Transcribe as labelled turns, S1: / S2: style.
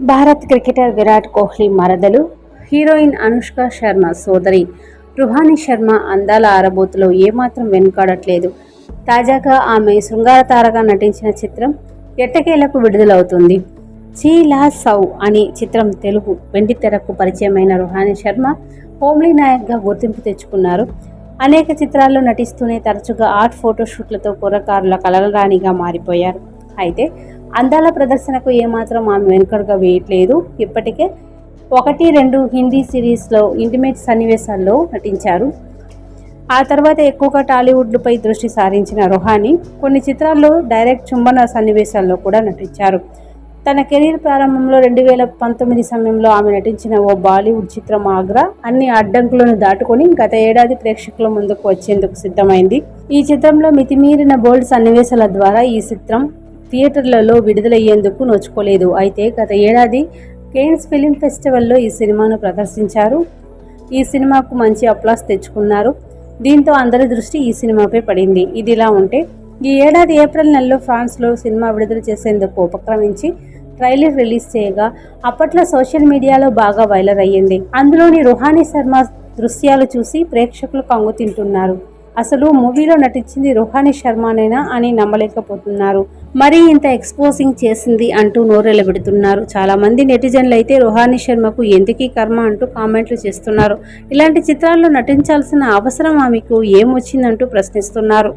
S1: Bharat cricketer Virat Kohli మరదలు heroine Anushka Sharma సోదరి రుహాని శర్మ అందాల ఆరబోతులో ఏమాత్రం వెనుకాడట్లేదు. తాజాగా ఆమె శృంగార తారగా నటించిన చిత్రం ఎట్టకేలకు విడుదలవుతుంది. చీలా సౌ అనే చిత్రం తెలుగు వెండి తెరకు పరిచయమైన రుహాని శర్మ హోమ్లీ నాయక్గా గుర్తింపు తెచ్చుకున్నారు. అనేక చిత్రాల్లో నటిస్తూనే తరచుగా ఆర్ట్ ఫోటోషూట్లతో కుర్రకారుల కలలరాణిగా మారిపోయారు. అయితే అందాల ప్రదర్శనకు ఏమాత్రం ఆమె వెనుకడుగా వేయట్లేదు. ఇప్పటికే ఒకటి రెండు హిందీ సిరీస్లో ఇంటిమేట్ సన్నివేశాల్లో నటించారు. ఆ తర్వాత ఎక్కువగా టాలీవుడ్లపై దృష్టి సారించిన రుహాని కొన్ని చిత్రాల్లో డైరెక్ట్ చుంబన సన్నివేశాల్లో కూడా నటించారు. తన కెరీర్ ప్రారంభంలో రెండు వేల పంతొమ్మిది సమయంలో ఆమె నటించిన ఓ బాలీవుడ్ చిత్రం ఆగ్రా అన్ని అడ్డంకులను దాటుకొని గత ఏడాది ప్రేక్షకుల ముందుకు వచ్చేందుకు సిద్ధమైంది. ఈ చిత్రంలో మితిమీరిన బోల్డ్ సన్నివేశాల ద్వారా ఈ చిత్రం థియేటర్లలో విడుదలయ్యేందుకు నోచుకోలేదు. అయితే గత ఏడాది కేన్స్ ఫిలిం ఫెస్టివల్లో ఈ సినిమాను ప్రదర్శించారు. ఈ సినిమాకు మంచి అప్లాస్ తెచ్చుకున్నారు. దీంతో అందరి దృష్టి ఈ సినిమాపై పడింది. ఇదిలా ఉంటే ఈ ఏడాది ఏప్రిల్ నెలలో ఫ్రాన్స్లో సినిమా విడుదల చేసేందుకు ఉపక్రమించి ట్రైలర్ రిలీజ్ చేయగా అప్పట్లో సోషల్ మీడియాలో బాగా వైరల్ అయ్యింది. అందులోని రుహానీ శర్మ దృశ్యాలు చూసి ప్రేక్షకులు కంగు తింటున్నారు. అసలు మూవీలో నటించింది రుహానీ శర్మనేనా అని నమ్మలేకపోతున్నారు. మరీ ఇంత ఎక్స్పోజింగ్ చేసింది అంటూ నోరెళ్ళబెడుతున్నారు చాలా మంది నెటిజన్లు అయితే రుహానీ శర్మకు ఎందుకీ కర్మ అంటూ కామెంట్లు చేస్తున్నారు. ఇలాంటి చిత్రాల్లో నటించాల్సిన అవసరం ఆమెకు ఏమొచ్చిందంటూ ప్రశ్నిస్తున్నారు.